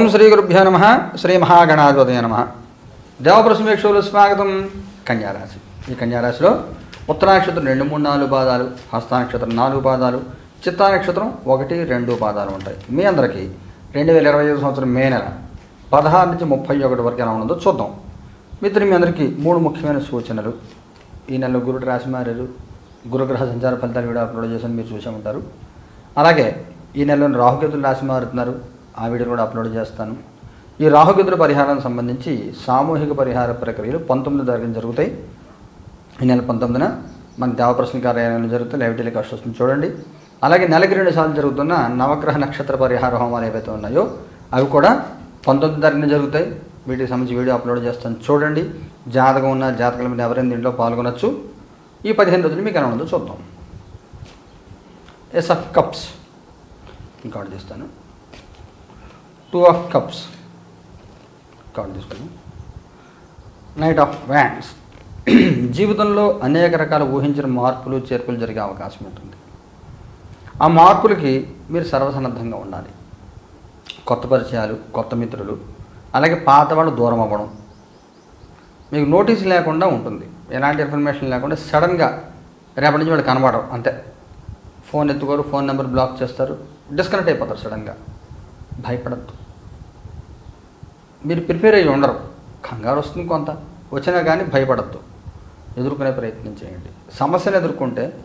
ఓం శ్రీ గురుభ్యో నమ శ్రీ మహాగణాధిపతయ నమ. దేవప్రసమేక్షులు స్వాగతం. కన్యారాశి. ఈ కన్యారాశిలో ఉత్తరాక్షత్రం రెండు మూడు నాలుగు పాదాలు హస్తానక్షత్రం నాలుగు పాదాలు చిత్తానక్షత్రం ఒకటి రెండు పాదాలు ఉంటాయి. మీ అందరికీ రెండు వేల ఇరవై ఐదు సంవత్సరం మే నెల పదహారు నుంచి ముప్పై ఒకటి వరకు ఎలా ఉన్నదో చూద్దాం. మిత్రులు మీ అందరికీ మూడు ముఖ్యమైన సూచనలు. ఈ నెలలో గురుడు రాశి మారారు. గురుగ్రహ సంచార ఫలితాలు కూడా అప్లోడ్ చేశాను మీరు చూసే ఉంటారు. అలాగే ఈ నెలలో రాహుకేతులు రాశి మారుతున్నారు. ఆ వీడియో కూడా అప్లోడ్ చేస్తాను. ఈ రాహుకేతుల పరిహారానికి సంబంధించి సామూహిక పరిహార ప్రక్రియలు పంతొమ్మిది తారీఖున జరుగుతాయి. ఈ నెల పంతొమ్మిదిన మన దేవప్రశ్న కార్యాలయంలో జరుగుతాయి. లైవ్ టెలికాస్ట్ వస్తుంది. చూడండి. అలాగే నెలకి రెండు సార్లు జరుగుతున్న నవగ్రహ నక్షత్ర పరిహార హోమాలు ఏవైతే ఉన్నాయో అవి కూడా పంతొమ్మిది తారీఖున జరుగుతాయి. వీటికి సంబంధించి వీడియో అప్లోడ్ చేస్తాను. చూడండి. జాతకం ఉన్న జాతకాల మీద ఎవరైనా దీంట్లో పాల్గొనొచ్చు. ఈ పదిహేను రోజులు మీకు ఎలా ఉందో చూద్దాం. Ace of cups. ఇంకా చేస్తాను టూ ఆఫ్ కప్స్ కార్డు తీసుకున్నాం. నైట్ ఆఫ్ వ్యాండ్స్ జీవితంలో అనేక రకాల ఊహించిన మార్పులు చేర్పులు జరిగే అవకాశం ఉంటుంది. ఆ మార్పులకి మీరు సర్వసన్నద్ధంగా ఉండాలి. కొత్త పరిచయాలు కొత్త మిత్రులు అలాగే పాత వాళ్ళు దూరం అవ్వడం. మీకు నోటీస్ లేకుండా ఉంటుంది. ఎలాంటి ఇన్ఫర్మేషన్ లేకుండా సడన్గా రేపటి నుంచి వాళ్ళు కనబడరు. అంతే. ఫోన్ ఎత్తుకోరు ఫోన్ నెంబర్ బ్లాక్ చేస్తారు. డిస్కనెక్ట్ అయిపోతారు సడన్గా. భయపడద్దు. మీరు ప్రిపేర్ అయ్యి ఉండరు. కంగారు వస్తుంది కొంత. వచ్చినా కానీ భయపడద్దు. ఎదుర్కొనే ప్రయత్నం చేయండి. సమస్యను ఎదుర్కొంటే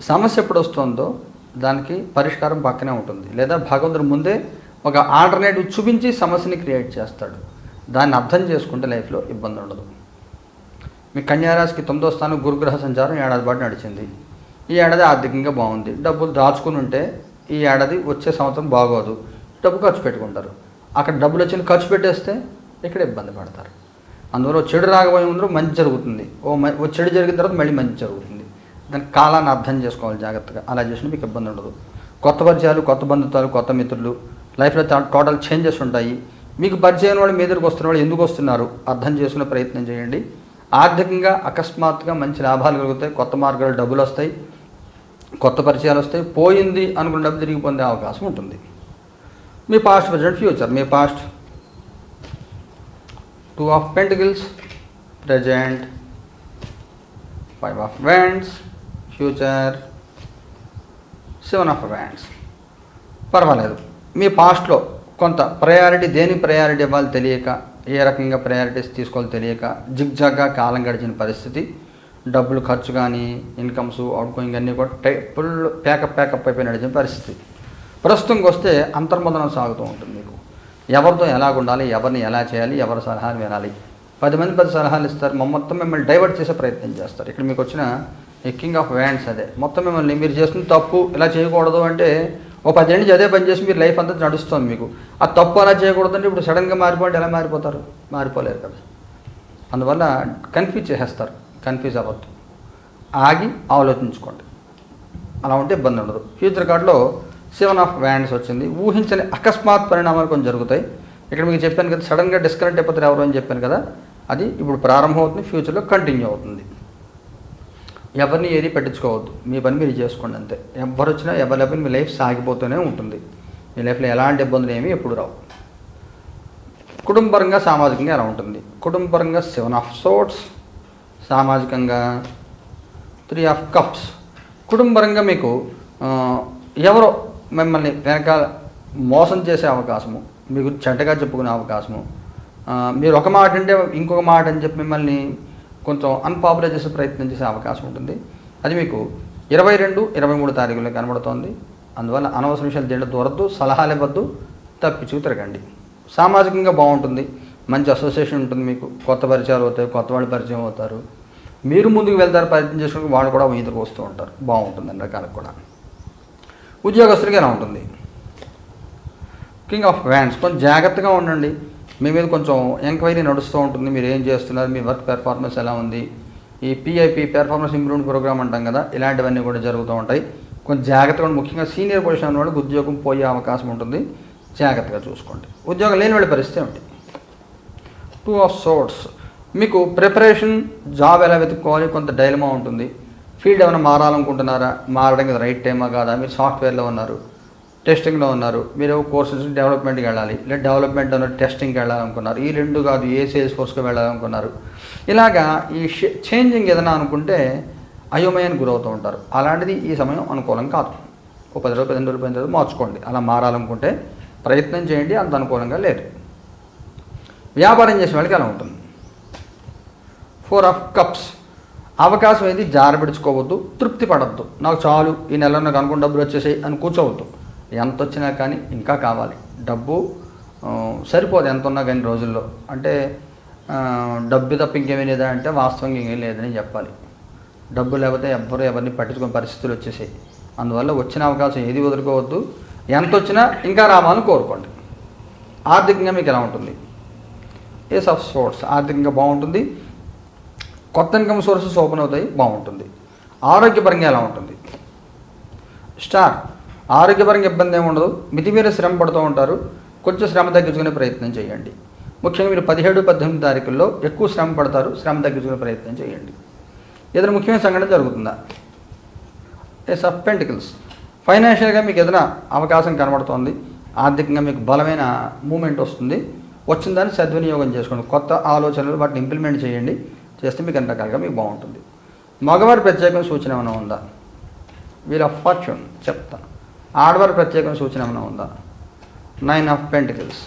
సమస్య ఎప్పుడు వస్తుందో దానికి పరిష్కారం పక్కనే ఉంటుంది. లేదా భగవంతుడు ముందే ఒక ఆల్టర్నేటివ్ చూపించి సమస్యని క్రియేట్ చేస్తాడు. దాన్ని అర్థం చేసుకుంటే లైఫ్లో ఇబ్బంది ఉండదు. మీ కన్యారాశికి తొమ్మిదో స్థానం గురుగ్రహ సంచారం ఏడాది పాటు నడిచింది. ఈ ఏడాది ఆర్థికంగా బాగుంది. డబ్బులు దాచుకుని ఉంటే ఈ ఏడాది వచ్చే సంవత్సరం బాగోదు. డబ్బు ఖర్చు పెట్టుకుంటారు. అక్కడ డబ్బులు వచ్చిన ఖర్చు పెట్టేస్తే ఇక్కడ ఇబ్బంది పడతారు. అందువల్ల చెడు రాకపోయే ముందు మంచి జరుగుతుంది. ఓ మ- ఓ చెడు జరిగిన తర్వాత మళ్ళీ మంచి జరుగుతుంది. దాని కాలాన్ని అర్థం చేసుకోవాలి జాగ్రత్తగా. అలా చేసిన మీకు ఇబ్బంది ఉండదు. కొత్త పరిచయాలు కొత్త బంధుత్వాలు కొత్త మిత్రులు లైఫ్లో టోటల్ చేంజెస్ ఉంటాయి. మీకు పరిచయం వాళ్ళు మీ దగ్గరకు వస్తున్న వాళ్ళు ఎందుకు వస్తున్నారు? అర్థం చేసుకునే ప్రయత్నం చేయండి. ఆర్థికంగా అకస్మాత్తుగా మంచి లాభాలు కలుగుతాయి. కొత్త మార్గాలు డబ్బులు వస్తాయి. కొత్త పరిచయాలు వస్తాయి. పోయింది అనుకున్న డబ్బు తిరిగి పొందే అవకాశం ఉంటుంది. మీ past present future me past two of pentacles present five of wands future seven of wands పర్వాలేదు. మీ పాస్ట్లో కొంత ప్రయారిటీ దేని ప్రయారిటీ ఇవ్వాలి తెలియక ఏ రకంగా ప్రయారిటీస్ తీసుకోవాలి తెలియక జిగ్జాగ్గా కాలం గడిచిన పరిస్థితి డబ్బులు ఖర్చు కానీ ఇన్కమ్స్ అవుట్ గోయింగ్ అన్నీ కూడా టై ఫుల్ ప్యాకప్ ప్యాకప్ అయిపోయి నడిచిన పరిస్థితి. ప్రస్తుతంకి వస్తే అంతర్మదనం సాగుతూ ఉంటుంది మీకు. ఎవరితో ఎలా ఉండాలి ఎవరిని ఎలా చేయాలి ఎవరి సలహాలు వినాలి. పది మంది పది సలహాలు ఇస్తారు మొత్తం మిమ్మల్ని డైవర్ట్ చేసే ప్రయత్నం చేస్తారు. ఇక్కడ మీకు వచ్చిన కింగ్ ఆఫ్ వ్యాండ్స్ అదే. మొత్తం మిమ్మల్ని మీరు చేస్తున్న తప్పు ఇలా చేయకూడదు అంటే ఓ పది నుంచి అదే పని చేసి మీరు లైఫ్ అంతా నడుస్తుంది మీకు. ఆ తప్పు అలా చేయకూడదు అంటే ఇప్పుడు సడన్గా మారిపోండి ఎలా మారిపోతారు? మారిపోలేరు కదా. అందువల్ల కన్ఫ్యూజ్ చేసేస్తారు. కన్ఫ్యూజ్ అవ్వద్దు. ఆగి ఆలోచించుకోండి. అలా ఉంటే ఇబ్బంది ఉండదు. ఫ్యూచర్ కార్డులో సెవెన్ ఆఫ్ వ్యాండ్స్ వచ్చింది. ఊహించని అకస్మాత్ పరిణామాలు కొంచెం జరుగుతాయి. ఇక్కడ మీకు చెప్పాను కదా సడన్గా డిస్కనెక్ట్ అయిపోతారు ఎవరు అని చెప్పాను కదా అది ఇప్పుడు ప్రారంభం అవుతుంది ఫ్యూచర్లో కంటిన్యూ అవుతుంది. ఎవరిని ఏది పెట్టించుకోవద్దు. మీ పని మీరు చేసుకోండి అంతే. ఎవరు వచ్చినా ఎవరి మీ లైఫ్ సాగిపోతూనే ఉంటుంది. మీ లైఫ్లో ఎలాంటి ఇబ్బందులు ఏమీ ఎప్పుడు రావు. కుటుంబపరంగా సామాజికంగా ఎలా ఉంటుంది? కుటుంబపరంగా సెవెన్ ఆఫ్ సోట్స్ సామాజికంగా త్రీ ఆఫ్ కప్స్ కుటుంబపరంగా మీకు ఎవరో మిమ్మల్ని వెనకాల మోసం చేసే అవకాశము మీకు చెడ్డగా చెప్పుకునే అవకాశము. మీరు ఒక మాట అంటే ఇంకొక మాట అని చెప్పి మిమ్మల్ని కొంచెం అన్పాపులర్ చేసే ప్రయత్నం చేసే అవకాశం ఉంటుంది. అది మీకు ఇరవై రెండు ఇరవై మూడు తారీఖులో కనబడుతోంది. అందువల్ల అనవసర విషయాలు దేంట్లో దూరద్దు సలహాలు ఇవ్వద్దు తప్పించు తిరగండి. సామాజికంగా బాగుంటుంది. మంచి అసోసియేషన్ ఉంటుంది మీకు. కొత్త పరిచయాలు అవుతాయి కొత్త వాళ్ళు పరిచయం అవుతారు. మీరు ముందుకు వెళ్తారు ప్రయత్నం చేసుకుని వాళ్ళు కూడా ఎదురుకు వస్తూ ఉంటారు. బాగుంటుంది అన్ని రకాలకు కూడా. ఉద్యోగస్తులకి ఎలా ఉంటుంది? కింగ్ ఆఫ్ వ్యాండ్స్ కొంచెం జాగ్రత్తగా ఉండండి. మీ మీద కొంచెం ఎంక్వైరీ నడుస్తూ ఉంటుంది. మీరు ఏం చేస్తున్నారు? మీ వర్క్ పెర్ఫార్మెన్స్ ఎలా ఉంది? ఈ పిఐపి పెర్ఫార్మెన్స్ ఇంప్రూవ్మెంట్ ప్రోగ్రామ్ అంటాం కదా ఇలాంటివన్నీ కూడా జరుగుతూ ఉంటాయి. కొంచెం జాగ్రత్తగా ముఖ్యంగా సీనియర్ పొజిషన్ వాళ్ళకి ఉద్యోగం పోయే అవకాశం ఉంటుంది. జాగ్రత్తగా చూసుకోండి. ఉద్యోగం లేని వాళ్ళ పరిస్థితి ఏమిటి? టూ ఆఫ్ సోర్ట్స్ మీకు ప్రిపరేషన్ జాబ్ ఎలా వెతుక్కోవాలి? కొంత డైలమా ఉంటుంది. ఫీల్డ్ ఏమైనా మారాలనుకుంటున్నారా? మారడానికి రైట్ టైమా కాదా? మీరు సాఫ్ట్వేర్లో ఉన్నారు టెస్టింగ్లో ఉన్నారు మీరు కోర్సెస్ డెవలప్మెంట్కి వెళ్ళాలి లేదా డెవలప్మెంట్ ఉన్న టెస్టింగ్కి వెళ్ళాలనుకున్నారు ఈ రెండు కాదు ఏ సేల్స్ ఫోర్స్కి వెళ్ళాలనుకున్నారు. ఇలాగా ఈ చేంజింగ్ ఏదైనా అనుకుంటే అయోమయానికి గురవుతూ ఉంటారు. అలాంటిది ఈ సమయం అనుకూలం కాదు. ఒక పది రోజులు పదిహేను రోజులు పదిహేను రోజులు మార్చుకోండి. అలా మారాలనుకుంటే ప్రయత్నం చేయండి అంత అనుకూలంగా లేదు. వ్యాపారం చేసే వాళ్ళకి అలా ఉంటుంది. Four of cups. అవకాశం ఏది? జారబిడుచుకోవద్దు తృప్తి పడద్దు. నాకు చాలు ఈ నెలలో నాకు అనుకున్న డబ్బులు వచ్చేసాయి అని కూర్చోవద్దు. ఎంత వచ్చినా కానీ ఇంకా కావాలి. డబ్బు సరిపోదు ఎంత ఉన్నా కానీ రోజుల్లో. అంటే డబ్బు తప్ప ఇంకేమీ లేదా అంటే వాస్తవంగా ఇంకేం లేదని చెప్పాలి. డబ్బు లేకపోతే ఎవ్వరు ఎవరిని పట్టించుకునే పరిస్థితులు వచ్చేసాయి. అందువల్ల వచ్చిన అవకాశం ఏది వదులుకోవద్దు. ఎంత వచ్చినా ఇంకా రావాలని కోరుకోండి. ఆర్థికంగా మీకు ఎలా ఉంటుంది? ఏస్ ఆఫ్ స్పోర్ట్స్ ఆర్థికంగా బాగుంటుంది. కొత్త ఇన్కమ్ సోర్సెస్ ఓపెన్ అవుతాయి బాగుంటుంది. ఆరోగ్యపరంగా ఎలా ఉంటుంది? స్టార్ ఆరోగ్యపరంగా ఇబ్బంది ఏమి ఉండదు. మితిమీర శ్రమ పడుతూ ఉంటారు. కొంచెం శ్రమ తగ్గించుకునే ప్రయత్నం చేయండి. ముఖ్యంగా మీరు పదిహేడు పద్దెనిమిది తారీఖుల్లో ఎక్కువ శ్రమ పడతారు. శ్రమ తగ్గించుకునే ప్రయత్నం చేయండి. ఏదైనా ముఖ్యమైన సంఘటన జరుగుతుందా? Ace of pentacles. ఫైనాన్షియల్గా మీకు ఏదైనా అవకాశం కనబడుతోంది. ఆర్థికంగా మీకు బలమైన మూమెంట్ వస్తుంది. వచ్చిన దాన్ని సద్వినియోగం చేసుకోండి. కొత్త ఆలోచనలు వాటిని ఇంప్లిమెంట్ చేయండి. చేస్తే మీకు అన్ని రకాలుగా మీకు బాగుంటుంది. మగవారి ప్రత్యేకమైన సూచన ఏమైనా ఉందా? వీల్ ఆఫ్ ఫార్చ్యూన్ చెప్తా. ఆడవారి ప్రత్యేకమైన సూచన ఏమైనా ఉందా? నైన్ ఆఫ్ పెంటికల్స్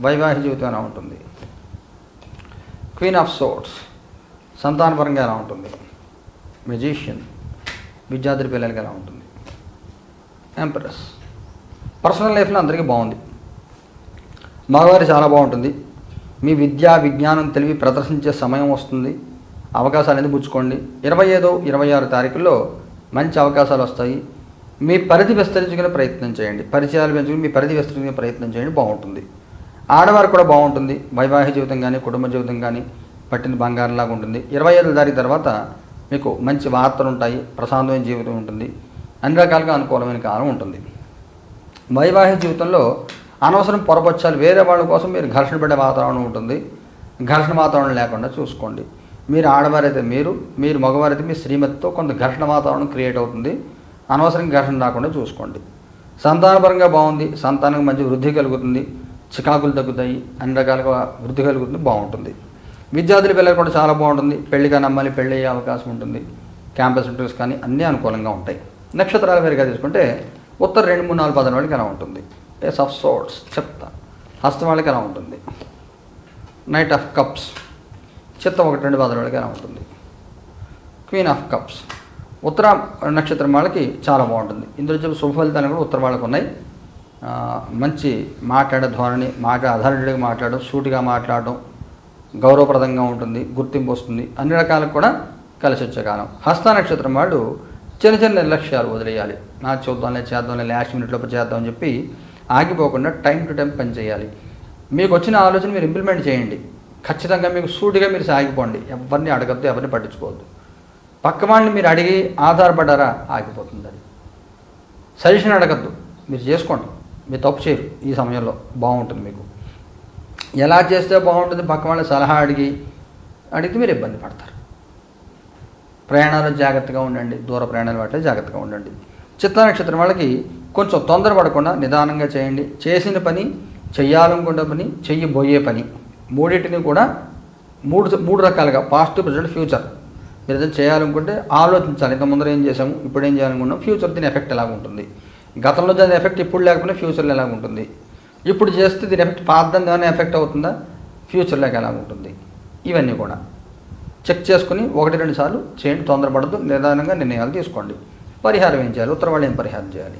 వైవాహిక జీవితం ఎలా ఉంటుంది? క్వీన్ ఆఫ్ సోట్స్ సంతానపరంగా ఎలా ఉంటుంది? మెజీషియన్ విద్యార్థి పిల్లలకి ఎలా ఉంటుంది? ఎంప్రెస్ పర్సనల్ లైఫ్లో అందరికీ బాగుంది. మగవారి చాలా బాగుంటుంది. మీ విద్యా విజ్ఞానం తెలివి ప్రదర్శించే సమయం వస్తుంది. అవకాశాలు అనేది పుచ్చుకోండి? ఇరవై ఐదో ఇరవై ఆరు తారీఖుల్లో మంచి అవకాశాలు వస్తాయి. మీ పరిధి విస్తరించుకునే ప్రయత్నం చేయండి. పరిచయాలు పెంచుకుని మీ పరిధి విస్తరించుకునే ప్రయత్నం చేయండి. బాగుంటుంది. ఆడవారు కూడా బాగుంటుంది. వైవాహిక జీవితం కానీ కుటుంబ జీవితం కానీ పట్టిన బంగారంలాగా ఉంటుంది. ఇరవై ఐదు తారీఖు తర్వాత మీకు మంచి వార్తలు ఉంటాయి. ప్రశాంతమైన జీవితం ఉంటుంది. అన్ని రకాలుగా అనుకూలమైన కాలం ఉంటుంది. వైవాహిక జీవితంలో అనవసరం పొరపచ్చాలు వేరే వాళ్ళ కోసం మీరు ఘర్షణ పడే వాతావరణం ఉంటుంది. ఘర్షణ వాతావరణం లేకుండా చూసుకోండి. మీరు ఆడవారైతే మీరు మీరు మగవారైతే మీ శ్రీమతితో కొంత ఘర్షణ వాతావరణం క్రియేట్ అవుతుంది. అనవసరంగా ఘర్షణ రాకుండా చూసుకోండి. సంతానపరంగా బాగుంది సంతానం మంచి వృద్ధి కలుగుతుంది చికాకులు తగ్గుతాయి అన్ని రకాలుగా వృద్ధి కలుగుతుంది బాగుంటుంది. విద్యార్థుల పిల్లలు కూడా చాలా బాగుంటుంది. పెళ్ళిగా నమ్మాలి పెళ్ళి అయ్యే అవకాశం ఉంటుంది. క్యాంపస్ ఇంటర్వ్యూస్ కానీ అన్నీ అనుకూలంగా ఉంటాయి. నక్షత్రాల పేరుగా తీసుకుంటే ఉత్తర రెండు మూడు నాలుగు పదం వాళ్ళకి ఎలా ఉంటుంది? ఏ ఆఫ్ సోర్ట్స్ చెప్తా. హస్తం వాళ్ళకి ఎలా ఉంటుంది? నైట్ ఆఫ్ కప్స్ చిత్త ఒకటి రెండు పదం ఉంటుంది. క్వీన్ ఆఫ్ కప్స్ ఉత్తర నక్షత్రం వాళ్ళకి చాలా బాగుంటుంది. ఇందులో చెప్పి శుభ ఫలితాలు కూడా ఉత్తర వాళ్ళకు ఉన్నాయి. మంచి మాట్లాడే ధోరణి మాట అధారణుడిగా మాట్లాడడం సూటిగా మాట్లాడడం గౌరవప్రదంగా ఉంటుంది గుర్తింపు వస్తుంది. అన్ని రకాలకు కూడా కలిసి వచ్చే కాలం. హస్త నక్షత్రం వాళ్ళు చిన్న చిన్న నిర్లక్ష్యాలు వదిలేయాలి. నా చూద్దాంలే చేద్దాంలే లాస్ట్ మినిట్లో చేద్దామని చెప్పి ఆగిపోకుండా టైం టు టైం పని చేయాలి. మీకు వచ్చిన ఆలోచన మీరు ఇంప్లిమెంట్ చేయండి. ఖచ్చితంగా మీకు సూటిగా మీరు సాగిపోండి. ఎవరిని అడగద్దు ఎవరిని పట్టించుకోవద్దు. పక్క వాళ్ళని మీరు అడిగి ఆధారపడ్డారా? ఆగిపోతుంది అది. సజెషన్ అడగద్దు. మీరు చేసుకోండి. మీరు తప్పు చేయరు ఈ సమయంలో. బాగుంటుంది మీకు. ఎలా చేస్తే బాగుంటుంది? పక్క వాళ్ళ సలహా అడిగి అడిగితే మీరు ఇబ్బంది పడతారు. ప్రయాణాలు జాగ్రత్తగా ఉండండి. దూర ప్రయాణాలు వాటిలో జాగ్రత్తగా ఉండండి. చిత్త నక్షత్రం వాళ్ళకి కొంచెం తొందరపడకుండా నిదానంగా చేయండి. చేసిన పని చెయ్యాలనుకున్న పని చెయ్యబోయే పని. మూడింటిని కూడా మూడు మూడు రకాలుగా పాస్ట్ ప్రజెంట్ ఫ్యూచర్ మీరు ఏదైనా చేయాలనుకుంటే ఆలోచించాలి. ఇంత ముందర ఏం చేసాము ఇప్పుడు ఏం చేయాలనుకున్నాం? ఫ్యూచర్ దీని ఎఫెక్ట్ ఎలాగ ఉంటుంది? గతంలో దాని ఎఫెక్ట్ ఇప్పుడు లేకపోయినా ఫ్యూచర్లో ఎలాగ ఉంటుంది? ఇప్పుడు చేస్తే దీని ఎఫెక్ట్ పాతం ఏమైనా ఎఫెక్ట్ అవుతుందా? ఫ్యూచర్లోకి ఎలా ఉంటుంది? ఇవన్నీ కూడా. చెక్ చేసుకుని ఒకటి రెండు సార్లు చేయండి. తొందరపడద్దు. నిదానంగా నిర్ణయాలు తీసుకోండి. పరిహారం ఏం చేయాలి? ఉత్తర వాళ్ళు ఏం పరిహారం చేయాలి?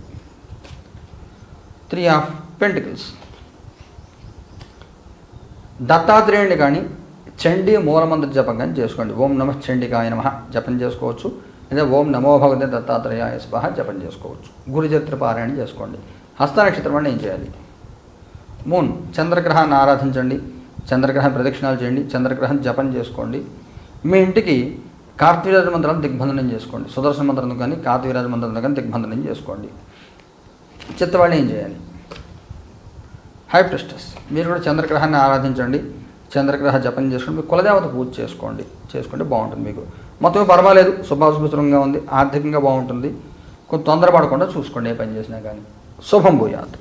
త్రీ ఆఫ్ పెంటికల్స్ దత్తాత్రేయుడిని కానీ చండీ మూలమంత్ర జపం కానీ చేసుకోండి. ఓం నమ చండికాయ నమ జపం చేసుకోవచ్చు. లేదా ఓం నమో భగవతే దత్తాత్రేయాయ స్వహ జపం చేసుకోవచ్చు. గురుచరిత్ర పారాయణ చేసుకోండి. హస్త నక్షత్రం అంటే ఏం చేయాలి? మూన్ చంద్రగ్రహాన్ని ఆరాధించండి. చంద్రగ్రహం ప్రదక్షిణాలు చేయండి. చంద్రగ్రహం జపం చేసుకోండి. మీ ఇంటికి కార్తీరాజ మంత్రాలను దిగ్బంధనం చేసుకోండి. సుదర్శన మంత్రం కానీ కార్తీరాజ మంత్రం కానీ దిగ్బంధనం చేసుకోండి. చిత్తవాళ్ళు ఏం చేయాలి? హైప్రిస్టస్ మీరు కూడా చంద్రగ్రహాన్ని ఆరాధించండి. చంద్రగ్రహ జపం చేసుకుని మీ కులదేవత పూజ చేసుకోండి. చేసుకుంటే బాగుంటుంది మీకు. మొత్తం పర్వాలేదు శుభాశుభంగా ఉంది ఆర్థికంగా బాగుంటుంది. కొంచెం తొందరపడకుండా చూసుకోండి ఏ పని చేసినా కానీ. శుభం భూయాత్.